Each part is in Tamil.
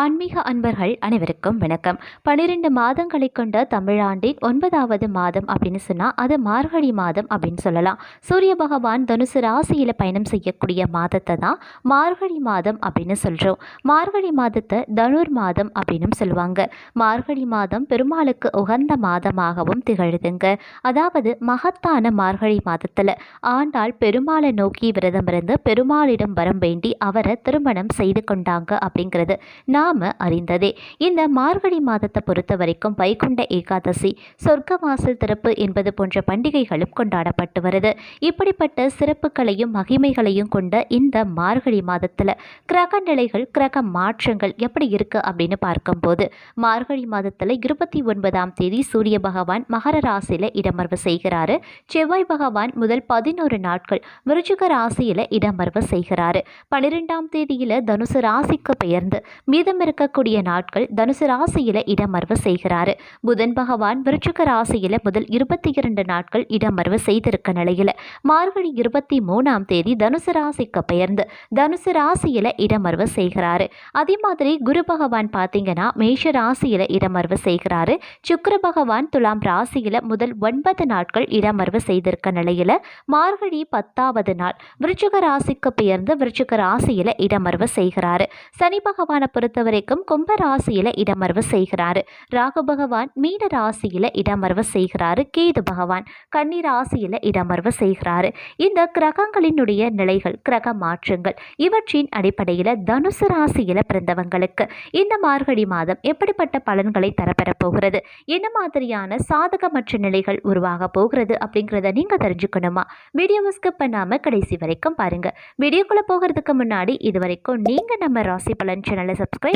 ஆன்மீக அன்பர்கள் அனைவருக்கும் வணக்கம். பன்னிரெண்டு மாதங்களை கொண்ட தமிழாண்டின் ஒன்பதாவது மாதம் அப்படின்னு சொன்னால் அது மார்கழி மாதம் அப்படின்னு சொல்லலாம். சூரிய பகவான் தனுசு ராசியில் பயணம் செய்யக்கூடிய மாதத்தை தான் மார்கழி மாதம் அப்படின்னு சொல்கிறோம் மார்கழி மாதத்தை தனுர் மாதம் அப்படின்னு சொல்லுவாங்க. மார்கழி மாதம் பெருமாளுக்கு உகந்த மாதமாகவும் திகழுதுங்க. அதாவது மகத்தான மார்கழி மாதத்தில் ஆண்டாள் பெருமாளை நோக்கி விரதம் இருந்து பெருமாளிடம் வரம் வேண்டி அவரை திருமணம் செய்து கொண்டாங்க அப்படிங்கிறது. நான் நாம அறிந்ததே. இந்த மார்கழி மாதத்தை பொறுத்த வரைக்கும் வைகுண்ட ஏகாதசி சொர்க்க வாசல் திறப்பு என்பது போன்ற பண்டிகைகளும் கொண்டாடப்பட்டு வருது. இப்படிப்பட்ட சிறப்புகளையும் மகிமைகளையும் கொண்ட இந்த மார்கழி மாதத்தில் கிரக நிலைகள் கிரக மாற்றங்கள் எப்படி இருக்கு அப்படின்னு பார்க்கும்போது மார்கழி மாதத்தில் இருபத்தி ஒன்பதாம் தேதி சூரிய பகவான் மகர ராசியில் இடமர்வு செய்கிறாரு. செவ்வாய் பகவான் முதல் பதினோரு நாட்கள் விருச்சிக ராசியில் இடமர்வு செய்கிறாரு. பன்னிரெண்டாம் தேதியில் தனுசு ராசிக்கு பெயர்ந்து மீதம் இருக்கக்கூடிய நாட்கள் தனுசு ராசியில் இடமர்வு செய்கிறாரு. புதன் பகவான் விருச்சிக ராசியில் முதல் இருபத்தி இரண்டு நாட்கள் இடமர்வு செய்திருக்க நிலையில். மார்கழி இருபத்தி மூணாம் தேதி தனுசு ராசிக்கு பெயர்ந்து தனுசு ராசியில் இடமர்வு செய்கிறாரு. அதே மாதிரி குரு பகவான் பார்த்தீங்கன்னா மேஷ ராசியில் இடமர்வு செய்கிறாரு. சுக்கர பகவான் துலாம் ராசியில் முதல் ஒன்பது நாட்கள் இடமர்வு செய்திருக்க நிலையில். மார்கழி பத்தாவது நாள் விருச்சிக ராசிக்கு பெயர்ந்து விருச்சிக ராசியில் இடமர்வு செய்கிறாரு. சனி பகவானை பொறுத்த வரைக்கும் கும்ப ராசியில் இடமர்வு செய்கிறாரு. ராகு பகவான் மீன ராசியில் இடமர்வு செய்கிறாரு. கேது பகவான் கன்னி ராசியில் இடமர்வு செய்கிறாரு. இந்த கிரகங்களினுடைய நிலைகள் கிரக மாற்றங்கள் இவற்றின் அடிப்படையில் தனுசு ராசியில் பிறந்தவங்களுக்கு இந்த மார்கழி மாதம் எப்படிப்பட்ட பலன்களை தரப்பெறப் போகிறது? என்ன மாதிரியான சாதகமற்ற நிலைகள் உருவாக போகிறது? அப்படிங்கிறத நீங்கள் தெரிஞ்சுக்கணுமா? வீடியோவை ஸ்கிப் பண்ணாமல் கடைசி வரைக்கும் பாருங்க. வீடியோக்குள்ளே போகிறதுக்கு முன்னாடி இது வரைக்கும் நீங்கள் நம்ம ராசி பலன் சேனலை சப்ஸ்கிரைப்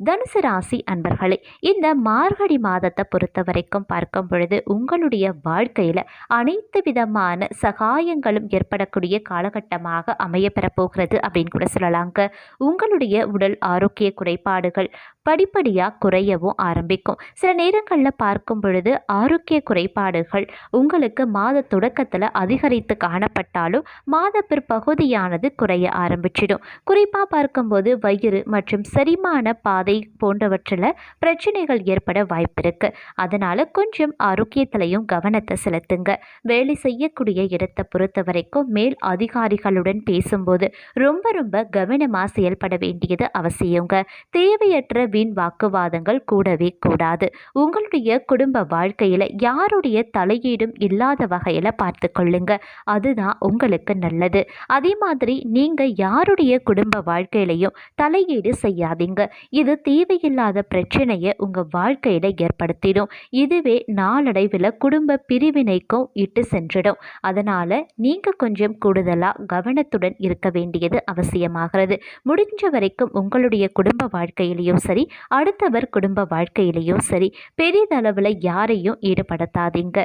தனுசு ராசி அன்பர்களே இந்த மார்கழி மாதத்தை பொறுத்த வரைக்கும் பார்க்கும் பொழுது உங்களுடைய வாழ்க்கையில் அனைத்து விதமான சகாயங்களும் ஏற்படக்கூடிய காலகட்டமாக அமையப்பெறப் போகிறது அப்படின்னு கூட சொல்லலாங்க. உங்களுடைய உடல் ஆரோக்கிய குறைபாடுகள் படிப்படியாக குறையவும் ஆரம்பிக்கும். சில நேரங்களில் பார்க்கும் பொழுது ஆரோக்கிய குறைபாடுகள் உங்களுக்கு மாத தொடக்கத்தில் அதிகரித்து காணப்பட்டாலும் மாத பிற்பகுதியானது குறைய ஆரம்பிச்சிடும். குறிப்பாக பார்க்கும்போது வயிறு மற்றும் செரிமான பாதை போன்றவற்றில் பிரச்சனைகள் ஏற்பட வாய்ப்பிருக்கு அதனால் கொஞ்சம் ஆரோக்கியத்திலையும் கவனத்தை செலுத்துங்க. வேலை செய்யக்கூடிய இடத்தை பொறுத்த வரைக்கும் மேல் அதிகாரிகளுடன் பேசும்போது ரொம்ப ரொம்ப கவனமாக செயல்பட வேண்டியது அவசியங்க. தேவையற்ற வீண் வாக்குவாதங்கள் கூடவே கூடாது. உங்களுடைய குடும்ப வாழ்க்கையில் யாருடைய தலையீடும் இல்லாத வகையில் பார்த்து கொள்ளுங்க. அதுதான் உங்களுக்கு நல்லது. அதே மாதிரி நீங்கள் யாருடைய குடும்ப வாழ்க்கையிலையும் தலையீடு செய்யாதீங்க. இது தேவையில்லாத பிரச்சனையை உங்கள் வாழ்க்கையில் ஏற்படுத்திடும். இதுவே நாளடைவில் குடும்ப பிரிவினைக்கும் இட்டு சென்றிடும். அதனால் நீங்கள் கொஞ்சம் கூடுதலாக கவனத்துடன் இருக்க வேண்டியது அவசியமாகிறது. முடிஞ்ச வரைக்கும் உங்களுடைய குடும்ப வாழ்க்கையிலையும் சரி அடுத்தவர் குடும்ப வாழ்க்கையிலையும் சரி பெரிதளவில் யாரையும் ஈடுபடுத்தாதீங்க.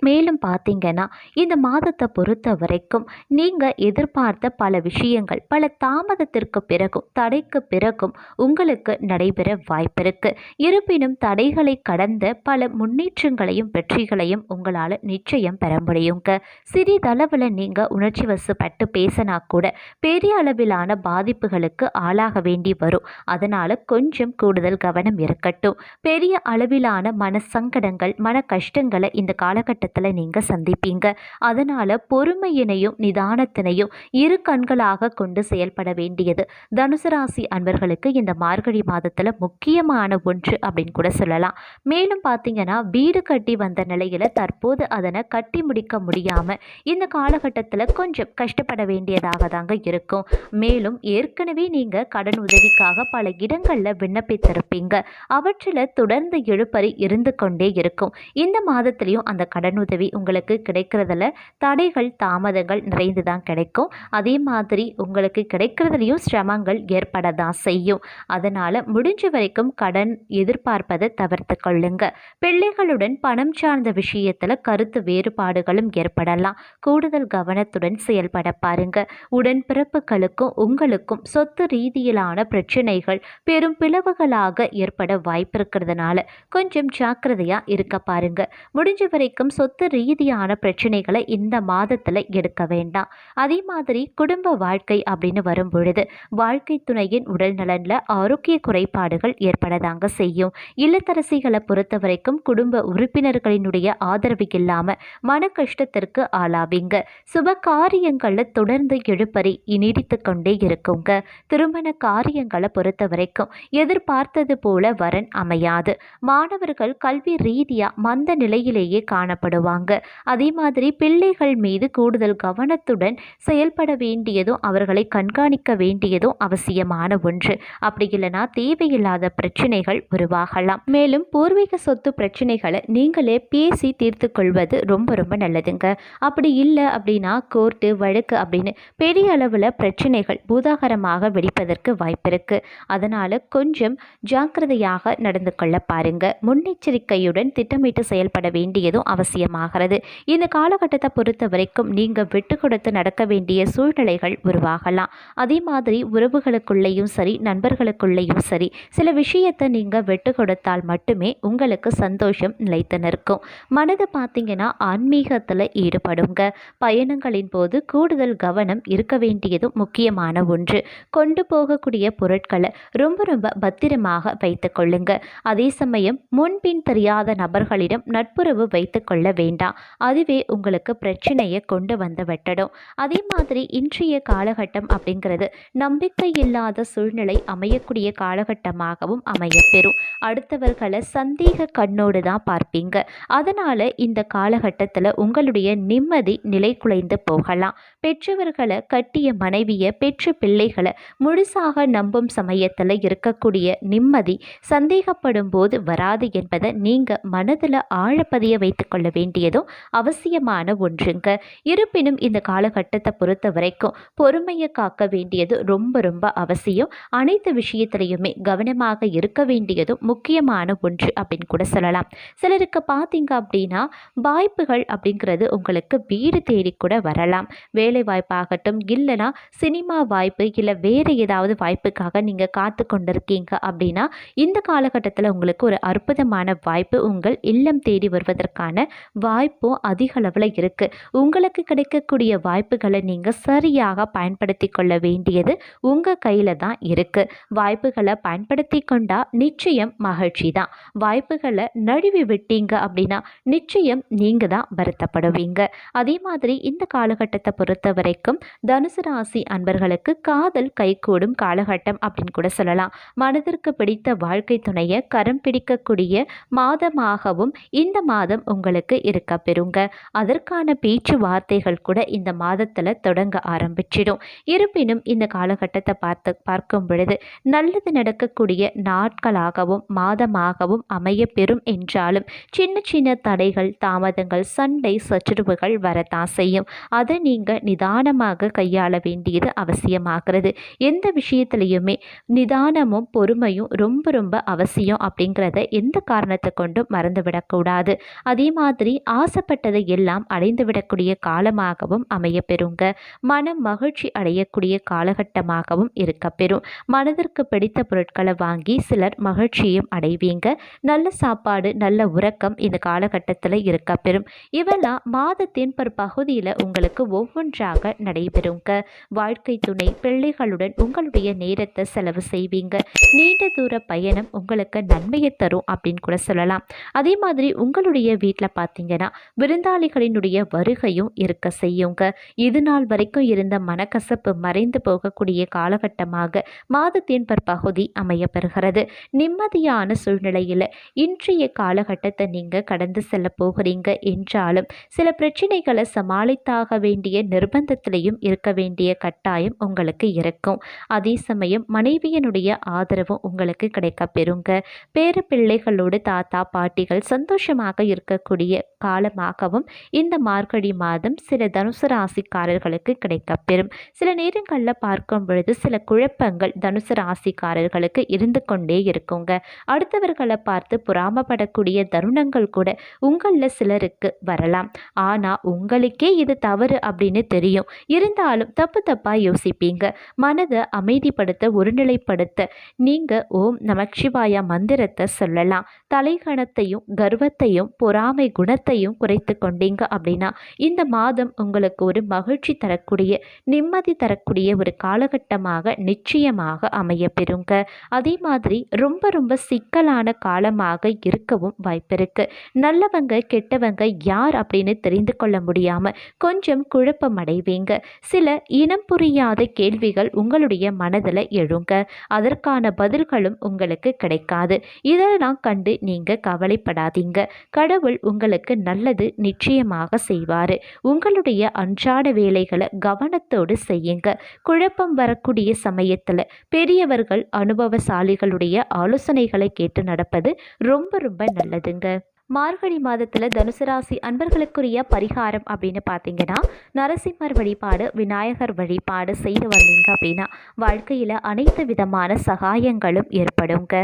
மேலும் பார்த்தீங்கன்னா இந்த மாதத்தை பொறுத்த வரைக்கும் நீங்கள் எதிர்பார்த்த பல விஷயங்கள் பல தாமதத்திற்கு பிறகும் தடைக்கு பிறகும் உங்களுக்கு நடைபெற வாய்ப்பிருக்கு இருப்பினும் தடைகளை கடந்த பல முன்னேற்றங்களையும் வெற்றிகளையும் உங்களால் நிச்சயம் பெற முடியுங்க. சிறிதளவில் நீங்கள் உணர்ச்சி வசப்பட்டு பேசினா கூட பெரிய அளவிலான பாதிப்புகளுக்கு ஆளாக வேண்டி வரும். அதனால் கொஞ்சம் கூடுதல் கவனம் இருக்கட்டும். பெரிய அளவிலான மன சங்கடங்கள் மன கஷ்டங்களை இந்த காலகட்டத்தில் காலகட்டத்தில் நீங்கள் சந்திப்பீங்க. அதனால் பொறுமையினையும் நிதானத்தினையும் இரு கண்களாக கொண்டு செயல்பட வேண்டியது. தனுசு ராசி அன்பர்களுக்கு இந்த மார்கழி மாதத்தில் முக்கியமான ஒன்று அப்படின்னு கூட சொல்லலாம். மேலும் பார்த்தீங்கன்னா வீடு கட்டி வந்த நிலையில் தற்போது அதனை கட்டி முடிக்க முடியாமல் இந்த காலகட்டத்தில் கொஞ்சம் கஷ்டப்பட வேண்டியதாக தாங்க இருக்கும். மேலும் ஏற்கனவே நீங்கள் கடன் உதவிக்காக பல இடங்களில் விண்ணப்பித்திருப்பீங்க. அவற்றில் தொடர்ந்து இழுப்பறி இருந்து கொண்டே இருக்கும். இந்த மாதத்திலையும் அந்த கடன் உதவி உங்களுக்கு கிடைக்கிறதுல தடைகள் தாமதங்கள் நிறைந்து தான் கிடைக்கும். அதே மாதிரி உங்களுக்கு கிடைக்கிறதுலையும் சிரமங்கள் ஏற்பட தான் செய்யும். அதனால் முடிஞ்ச வரைக்கும் கடன் எதிர்பார்ப்பதை தவிர்த்து கொள்ளுங்க. பிள்ளைகளுடன் பணம் சார்ந்த விஷயத்தில் கருத்து வேறுபாடுகளும் ஏற்படலாம். கூடுதல் கவனத்துடன் செயல்பட பாருங்க. உடன்பிறப்புகளுக்கும் உங்களுக்கும் சொத்து ரீதியிலான பிரச்சனைகள் பெரும் பிளவுகளாக ஏற்பட வாய்ப்பு இருக்கிறதுனால கொஞ்சம் ஜாக்கிரதையாக இருக்க பாருங்க. முடிஞ்ச வரைக்கும் சொத்து சொத்து ரீதியான பிரச்சனைகளை இந்த மாதத்தில் எடுக்க வேண்டாம். அதே மாதிரி குடும்ப வாழ்க்கை அப்படின்னு வரும் பொழுது வாழ்க்கை துணையின் உடல் நலனில் ஆரோக்கிய குறைபாடுகள் ஏற்படதாங்க செய்யும். இல்லத்தரசிகளை பொறுத்த வரைக்கும் குடும்ப உறுப்பினர்களினுடைய ஆதரவு இல்லாமல் மன கஷ்டத்திற்கு ஆளாவீங்க. சுப காரியங்களில் தொடர்ந்து எழுப்பறி நீடித்து கொண்டே இருக்குங்க. திருமண காரியங்களை பொறுத்த வரைக்கும் எதிர்பார்த்தது போல வரன் அமையாது. மாணவர்கள் கல்வி ரீதியாக மந்த நிலையிலேயே காணப்படும். காணப்படுவாங்க அதே மாதிரி பிள்ளைகள் மீது கூடுதல் கவனத்துடன் செயல்பட வேண்டியதும் அவர்களை கண்காணிக்க வேண்டியதும் அவசியமான ஒன்று. அப்படி இல்லைனா தேவையில்லாத பிரச்சனைகள் உருவாகலாம். மேலும் பூர்வீக சொத்து பிரச்சனைகளை நீங்களே பேசி தீர்த்து கொள்வது ரொம்ப ரொம்ப நல்லதுங்க. அப்படி இல்லை அப்படின்னா கோர்ட்டு வழக்கு அப்படின்னு பெரிய அளவில் பிரச்சனைகள் பூதாகரமாக வெடிப்பதற்கு வாய்ப்பு இருக்கு. அதனால் கொஞ்சம் ஜாக்கிரதையாக நடந்து கொள்ள பாருங்க. முன்னெச்சரிக்கையுடன் திட்டமிட்டு செயல்பட வேண்டியதும் அவசியம். அவசியமாகிறது இந்த காலகட்டத்தை பொறுத்த வரைக்கும் நீங்கள் விட்டு கொடுத்து நடக்க வேண்டிய சூழ்நிலைகள் உருவாகலாம். அதே மாதிரி உறவுகளுக்குள்ளேயும் சரி நண்பர்களுக்குள்ளேயும் சரி சில விஷயத்தை நீங்கள் விட்டு கொடுத்தால் மட்டுமே உங்களுக்கு சந்தோஷம் நிலைத்து நிற்கும். மனது பார்த்தீங்கன்னா ஆன்மீகத்தில் ஈடுபடுங்க. பயணங்களின் போது கூடுதல் கவனம் இருக்க வேண்டியதும் முக்கியமான ஒன்று. கொண்டு போகக்கூடிய பொருட்களை ரொம்ப ரொம்ப பத்திரமாக வைத்துக்கொள்ளுங்க அதே சமயம் முன்பின் தெரியாத நபர்களிடம் நட்புறவு வைத்துக்கொள்ள கொள்ள வேண்டாம். அதுவே உங்களுக்கு பிரச்சனையை கொண்டு வந்து விட்டடும். அதே மாதிரி இன்றைய காலகட்டம் அப்படிங்கிறது நம்பிக்கை இல்லாத சூழ்நிலை அமையக்கூடிய காலகட்டமாகவும் அமையப்பெறும். அடுத்தவர்களை சந்தேக கண்ணோடு தான் பார்ப்பீங்க. அதனால் இந்த காலகட்டத்தில் உங்களுடைய நிம்மதி நிலை குலைந்து போகலாம். பெற்றவர்களை கட்டிய மனைவியை பெற்ற பிள்ளைகளை முழுசாக நம்பும் சமயத்தில் இருக்கக்கூடிய நிம்மதி சந்தேகப்படும் போது வராது என்பதை நீங்கள் மனதில் ஆழப்பதிய வைத்துக்கொள்ள வேண்டியதும் அவசியமான ஒன்றுங்க. இருப்பினும் இந்த காலகட்டத்தை பொறுத்த வரைக்கும் பொறுமையை காக்க வேண்டியது ரொம்ப ரொம்ப அவசியம். அனைத்து விஷயத்திலையுமே கவனமாக இருக்க வேண்டியதும் முக்கியமான ஒன்று அப்படின்னு கூட சொல்லலாம். சிலருக்கு பார்த்தீங்க அப்படின்னா வாய்ப்புகள் அப்படிங்கிறது உங்களுக்கு வீடு தேடி கூட வரலாம். வேலை வாய்ப்பாகட்டும் இல்லைனா சினிமா வாய்ப்பு இல்லை வேறு ஏதாவது வாய்ப்புக்காக நீங்கள் காத்து கொண்டிருக்கீங்க அப்படின்னா இந்த காலகட்டத்தில் உங்களுக்கு ஒரு அற்புதமான வாய்ப்பு உங்கள் இல்லம் தேடி வருவதற்கான வாய்ப்பும் அதிக அளவில் இருக்குது உங்களுக்கு கிடைக்கக்கூடிய வாய்ப்புகளை நீங்கள் சரியாக பயன்படுத்தி கொள்ள வேண்டியது உங்கள் கையில் தான் இருக்குது வாய்ப்புகளை பயன்படுத்தி கொண்டால் நிச்சயம் மகிழ்ச்சி தான். வாய்ப்புகளை நழுவி விட்டீங்க அப்படின்னா நிச்சயம் நீங்கள் தான் வருத்தப்படுவீங்க. அதே மாதிரி இந்த காலகட்டத்தை பொறுத்த வரைக்கும் தனுசு ராசி அன்பர்களுக்கு காதல் கைகூடும் காலகட்டம் அப்படின்னு கூட சொல்லலாம். மனதிற்கு பிடித்த வாழ்க்கை துணையை கரம் பிடிக்கக்கூடிய மாதமாகவும் இந்த மாதம் உங்களுக்கு இருக்க பெறுங்க. அதற்கான பேச்சுவார்த்தைகள் கூட இந்த மாதத்தில் தொடங்க ஆரம்பிச்சிடும். இருப்பினும் இந்த காலகட்டத்தை பார்த்து பார்க்கும் பொழுது நல்லது நடக்கக்கூடிய நாட்களாகவும் மாதமாகவும் அமைய பெறும் என்றாலும் சின்ன சின்ன தடைகள் தாமதங்கள் சண்டை சச்சரவுகள் வரத்தான் செய்யும். அதை நீங்கள் நிதானமாக கையாள வேண்டியது அவசியமாகிறது. எந்த விஷயத்திலையுமே நிதானமும் பொறுமையும் ரொம்ப ரொம்ப அவசியம் அப்படிங்கிறத எந்த காரணத்தை கொண்டும் மறந்துவிடக்கூடாது. அதே மாதிரி ஆசைப்பட்டதை எல்லாம் அடைந்துவிடக்கூடிய காலமாகவும் அமையப்பெறுங்க. மனம் மகிழ்ச்சி அடையக்கூடிய காலகட்டமாகவும் இருக்க பெறும் மனதிற்கு பிடித்த பொருட்களை வாங்கி சிலர் மகிழ்ச்சியும் அடைவீங்க. நல்ல சாப்பாடு நல்ல உறக்கம் இந்த காலகட்டத்தில் இருக்கப்பெறும். இவெல்லாம் மாதத்தின் ஒரு பகுதியில் உங்களுக்கு ஒவ்வொன்றாக நடைபெறுங்க. வாழ்க்கை துணை பிள்ளைகளுடன் உங்களுடைய நேரத்தை செலவு செய்வீங்க. நீண்ட தூர பயணம் உங்களுக்கு நன்மையை தரும் அப்படின்னு கூட சொல்லலாம். அதே மாதிரி உங்களுடைய வீட்டில் பார்த்தீங்கன்னா விருந்தாளிகளினுடைய வருகையும் இருக்க செய்யுங்க. இது நாள் வரைக்கும் இருந்த மனக்கசப்பு மறைந்து போகக்கூடிய காலகட்டமாக மாதத்தின் பற்பகுதி அமையப்பெறுகிறது. நிம்மதியான சூழ்நிலையில் இன்றைய காலகட்டத்தை நீங்கள் கடந்து செல்ல போகிறீங்க என்றாலும் சில பிரச்சனைகளை சமாளித்தாக வேண்டிய நிர்பந்தத்திலையும் இருக்க வேண்டிய கட்டாயம் உங்களுக்கு இருக்கும். அதே சமயம் மனைவியனுடைய ஆதரவும் உங்களுக்கு கிடைக்க பெறுங்க. பேர பிள்ளைகளோடு தாத்தா பாட்டிகள் சந்தோஷமாக இருக்கக்கூடிய காலமாகவும் இந்த மார்கழி மாதம் சில தனுசு ராசிக்காரர்களுக்கு கிடைக்கப்பெறும் சில நேரங்களில் பார்க்கும் பொழுது சில குழப்பங்கள் தனுசு ராசிக்காரர்களுக்கு இருந்து கொண்டே இருக்குங்க. அடுத்தவர்களை பார்த்து புறாமப்படக்கூடிய தருணங்கள் கூட உங்களில் சிலருக்கு வரலாம். ஆனால் உங்களுக்கே இது தவறு அப்படின்னு தெரியும். இருந்தாலும் தப்பு தப்பாக யோசிப்பீங்க. மனதை அமைதிப்படுத்த ஒருநிலைப்படுத்த. நீங்கள் ஓம் நமச்சிவாயா மந்திரத்தை சொல்லலாம். தலைகணத்தையும் கர்வத்தையும் பொறாமை குணத்தை பணத்தையும் குறைத்து கொண்டீங்க அப்படின்னா இந்த மாதம் உங்களுக்கு ஒரு மகிழ்ச்சி தரக்கூடிய நிம்மதி தரக்கூடிய ஒரு காலகட்டமாக நிச்சயமாக அமைய பெறுங்க அதே மாதிரி ரொம்ப ரொம்ப சிக்கலான காலமாக இருக்கவும் வாய்ப்பிருக்கு. நல்லவங்க கெட்டவங்க யார் அப்படின்னு தெரிந்து கொள்ள முடியாம கொஞ்சம் குழப்பம் அடைவீங்க. சில இனம் புரியாத கேள்விகள் உங்களுடைய மனதில் எழுங்க. அதற்கான பதில்களும் உங்களுக்கு கிடைக்காது. இதெல்லாம் கண்டு நீங்க கவலைப்படாதீங்க. கடவுள் உங்களுக்கு உங்களுக்கு நல்லது நிச்சயமாக செய்வார். உங்களுடைய அன்றாட வேலைகளை கவனத்தோடு செய்யுங்க. குழப்பம் வரக்கூடிய சமயத்தில் பெரியவர்கள் அனுபவசாலிகளுடைய ஆலோசனைகளை கேட்டு நடப்பது ரொம்ப ரொம்ப நல்லதுங்க. மார்கழி மாதத்தில் தனுசு ராசி அன்பர்களுக்குரிய பரிகாரம் அப்படின்னு பார்த்தீங்கன்னா நரசிம்மர் வழிபாடு விநாயகர் வழிபாடு செய்து வந்தீங்க அப்படின்னா வாழ்க்கையில் அனைத்து விதமான சகாயங்களும் ஏற்படுங்க.